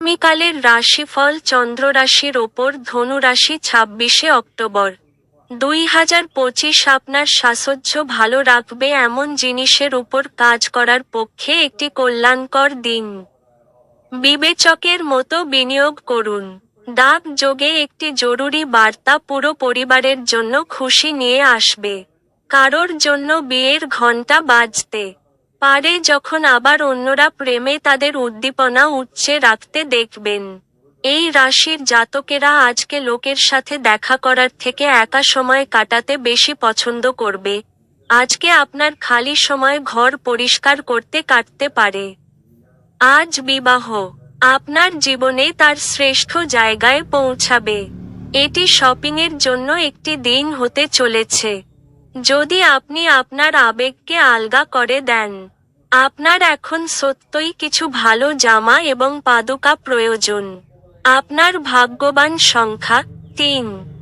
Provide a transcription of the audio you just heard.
আগামীকালের রাশিফল চন্দ্ররাশির ওপর ধনুরাশি ছাব্বিশে অক্টোবর। দুই হাজার পঁচিশ আপনার সাহচর্য ভালো রাখবে এমন জিনিসের উপর কাজ করার পক্ষে একটি কল্যাণকর দিন। বিবেচকের মতো বিনিয়োগ করুন। ডাক যোগে একটি জরুরি বার্তা পুরো পরিবারের জন্য খুশি নিয়ে আসবে। কারোর জন্য বিয়ের ঘণ্টা বাজতে। পারে যখন আবার অন্যরা প্রেমে তাদের উদ্দীপনা উচ্চে রাখতে দেখবেন। এই রাশির জাতকেরা আজকে লোকের সাথে দেখা করার থেকে একা সময় কাটাতে বেশি পছন্দ করবে। আজকে আপনার খালি সময় ঘর পরিষ্কার করতে কাটতে পারে। আজ বিবাহ, আপনার জীবনে তার শ্রেষ্ঠ জায়গায় পৌঁছাবে। এটি শপিংয়ের জন্য একটি দিন হতে চলেছে। যদি আপনি আপনার আবেগকে আলগা করে দেন, আপনার এখন সত্যই কিছু ভালো জামা এবং পাদুকা প্রয়োজন। আপনার ভাগ্যবান সংখ্যা তিন।